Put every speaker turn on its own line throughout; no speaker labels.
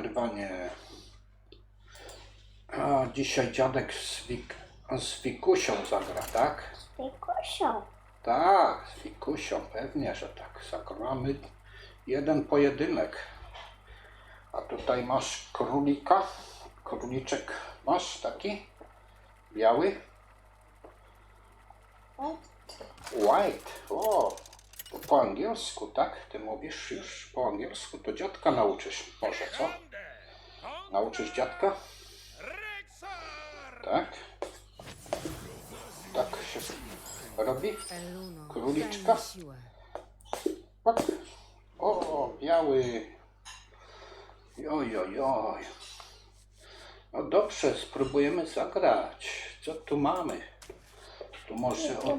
nagrywanie. A dzisiaj dziadek z, Wik, z Wikusią zagra, tak?
Wykusią.
Tak, z Wikusią, pewnie, że tak. Zagramy jeden pojedynek. A tutaj masz królika. Króliczek masz taki? Biały? White. O, to po angielsku, tak? Ty mówisz już po angielsku, to dziadka nauczysz. Może, co? Nauczysz dziadka? Tak? Tak się robi? Króliczka? Pak. O, biały. Oj, oj, oj. No dobrze, spróbujemy zagrać. Co tu mamy? Tu może... O...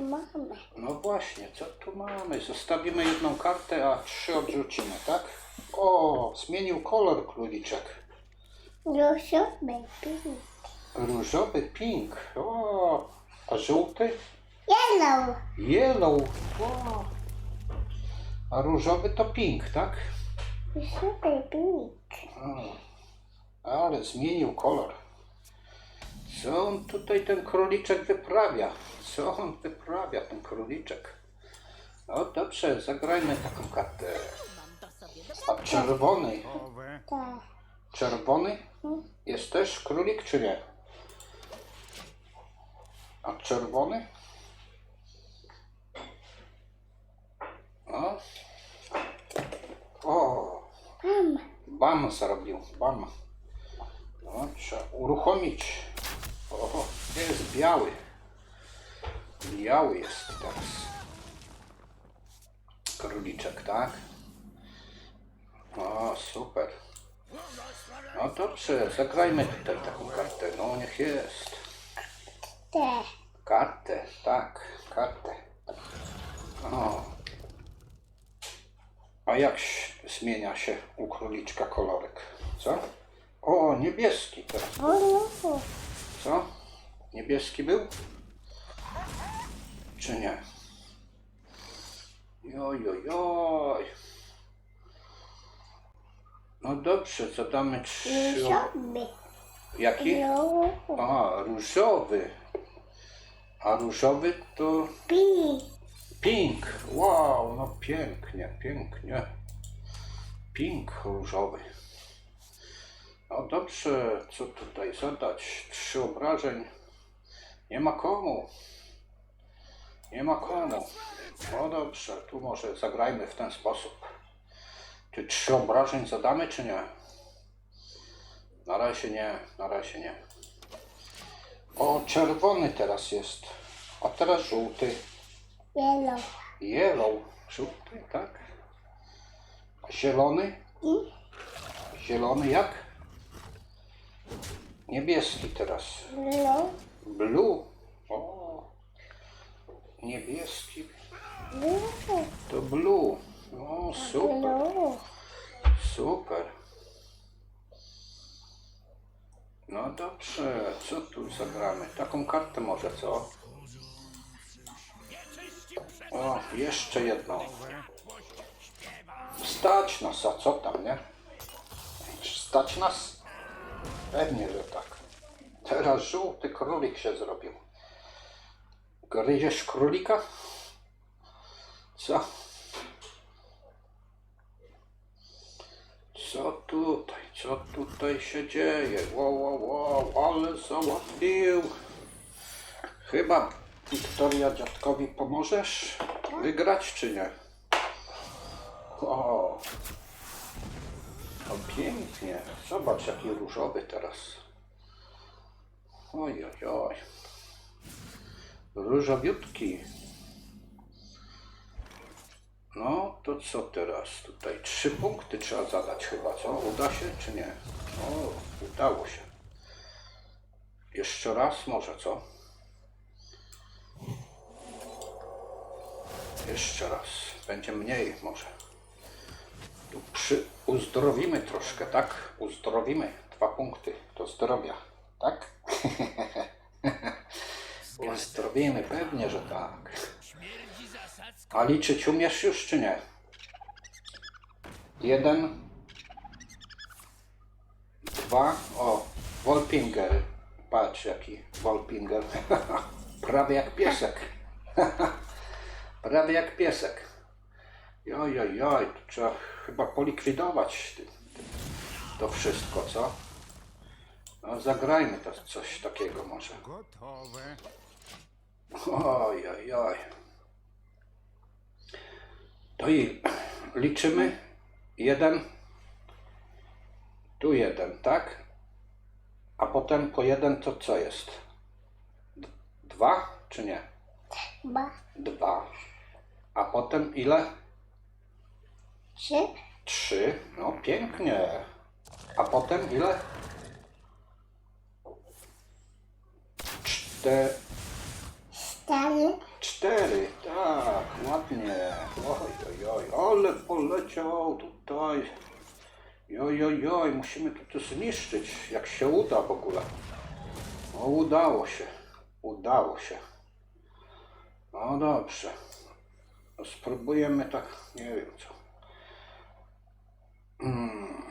No właśnie, co tu mamy? Zostawimy jedną kartę, a trzy odrzucimy, tak? O, zmienił kolor króliczek.
Różowy pink.
Różowy pink. O, a żółty?
Yellow.
Yellow. O. A różowy to pink, tak?
Różowy pink.
O, ale zmienił kolor. Co on tutaj ten króliczek wyprawia? Co on wyprawia, ten króliczek? No dobrze, zagrajmy taką kartę. A czerwony,
Tak.
Czerwony jest też królik, czy nie? A czerwony? O. O. Bam zrobił, bam. No, trzeba uruchomić. O, jest biały. Biały jest teraz. Króliczek, tak? O, super. No dobrze, zagrajmy tutaj taką kartę. No, niech jest.
Te.
Kartę, tak, kartę. O. A jak zmienia się u króliczka kolorek? Co? O, niebieski teraz. Co? Niebieski był? Czy nie? Joj, joj, joj. No dobrze, zadamy trzy...
Różowy.
Jaki?
Różowy.
A, różowy. A różowy to
Pink.
pink. Wow, no pięknie, pięknie. Pink różowy. No dobrze, co tutaj zadać? Trzy obrażeń. Nie ma komu. Nie ma komu. No dobrze, tu może zagrajmy w ten sposób. Czy trzy obrażeń zadamy, czy nie? Na razie nie, na razie nie. O, czerwony teraz jest. A teraz żółty.
Yellow.
Yellow. Żółty, tak? A zielony?
I
Zielony jak? Niebieski teraz.
blue.
Blue. O. Niebieski.
Blue.
To blue. O, super. Super. No dobrze, co tu zagramy? Taką kartę może, co? O, jeszcze jedną. Stać nas, a co tam, nie? Stać nas? Pewnie, że tak. Teraz żółty królik się zrobił. Gryziesz królika? Co? Co tutaj, co tutaj się dzieje? Wow, wow, wow, ale załatwił. Chyba, Wiktoria, dziadkowi pomożesz wygrać, czy nie? O, no pięknie. Zobacz, jaki różowy teraz. Oj, oj, oj. Różowiutki. No, to co teraz? Tutaj trzy punkty trzeba zadać chyba, co? Uda się czy nie? O, udało się. Jeszcze raz może, co? Jeszcze raz. Będzie mniej może. Tu przy... uzdrowimy troszkę, tak? Uzdrowimy. Dwa punkty do zdrowia, tak? Uzdrowimy, pewnie, że tak. A liczyć umiesz już, czy nie? Jeden, dwa. O, Wolpinger. Patrz jaki Wolpinger. Prawie jak piesek. Prawie jak piesek. Joj, joj, joj, trzeba chyba polikwidować to wszystko, co? No, zagrajmy to coś takiego może.
Gotowe.
Oj, oj, oj. To i liczymy. Jeden. Tu jeden, tak? A potem po jeden to co jest? Dwa czy nie?
Ba.
Dwa. A potem ile?
Trzy.
Trzy. No pięknie. A potem ile? Cztery.
Cztery.
Cztery, tak, ładnie. Oj, oj, oj, ale poleciał tutaj. Oj, oj, oj, musimy tu zniszczyć, jak się uda w ogóle. No, udało się, udało się. No dobrze. No, spróbujemy tak, nie wiem co. Mm.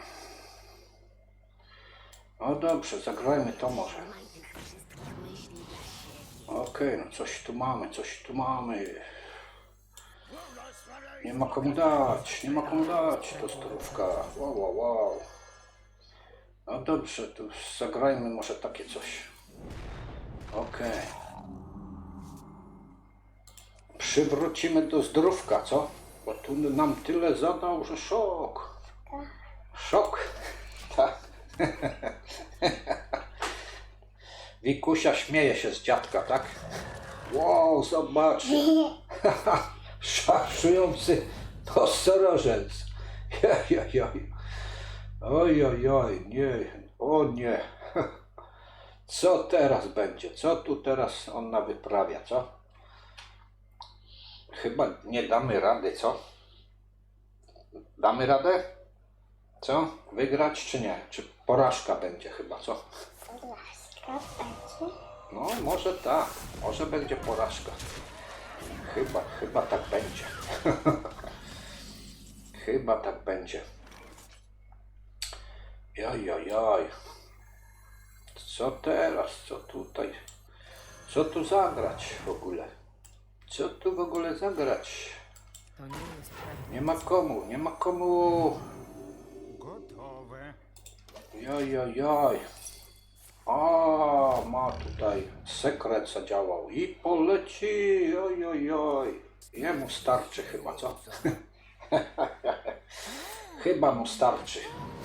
No dobrze, zagrajmy to może. Okej, no coś tu mamy, coś tu mamy. Nie ma komu dać, nie ma komu dać to zdrówka. Wow, wow, wow. No dobrze, to zagrajmy może takie coś. Okej. Przywrócimy do zdrówka, co? Bo tu nam tyle zadał, że szok. Szok. Tak. Wikusia śmieje się z dziadka, tak? Wow, zobacz. Szarżujący nosorożec. Joj, oj, oj. Oj, oj, oj, nie. O nie. Co teraz będzie? Co tu teraz ona wyprawia, co? Chyba nie damy rady, co? Damy radę? Co? Wygrać czy nie? Czy porażka będzie chyba, co?
Będzie.
No, może tak. Może będzie porażka. Chyba, chyba tak będzie. chyba tak będzie. Joj, joj, joj. Co teraz? Co tutaj? Co tu zagrać w ogóle? Co tu w ogóle zagrać? Nie ma komu, nie ma komu.
Gotowe.
Joj, joj, joj. A, ma tutaj sekret zadziałał i poleci. Oj, oj, oj. Jemu starczy chyba, co? chyba mu starczy.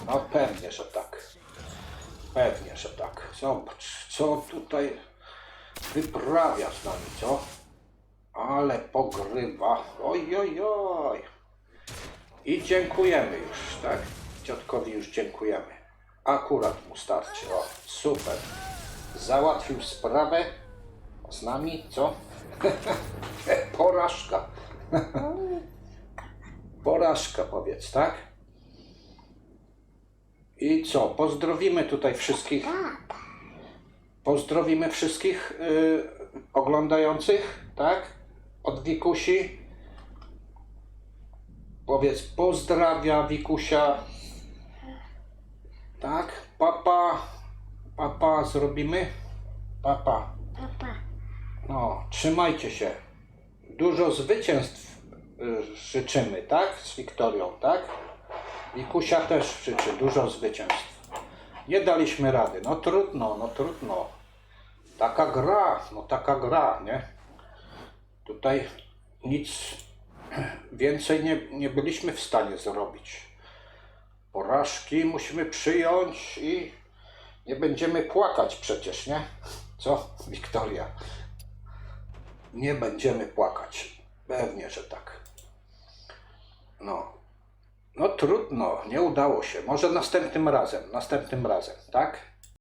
No pewnie, że tak. Pewnie, że tak. Zobacz, co tutaj wyprawia z nami, co? Ale pogrywa. Oj, oj, oj. I dziękujemy już, tak? Dziadkowi już dziękujemy. Akurat mu starczy. O, super. Załatwił sprawę z nami, co? Porażka. Porażka, powiedz, tak? I co? Pozdrowimy tutaj wszystkich. Pozdrowimy wszystkich y, oglądających, tak? Od Wikusi. Powiedz, pozdrawia Wikusia. Tak, papa, papa zrobimy. Papa,
Papa.
no, trzymajcie się. Dużo zwycięstw y, życzymy, tak? Z Wiktorią, tak? Wikusia też życzy dużo zwycięstw. Nie daliśmy rady, no trudno, no trudno. Taka gra, no taka gra, nie? Tutaj nic więcej nie, nie byliśmy w stanie zrobić. Porażki musimy przyjąć i nie będziemy płakać przecież, nie? Co, Wiktoria? Nie będziemy płakać. Pewnie, że tak. No. No trudno, nie udało się. Może następnym razem, następnym razem, tak?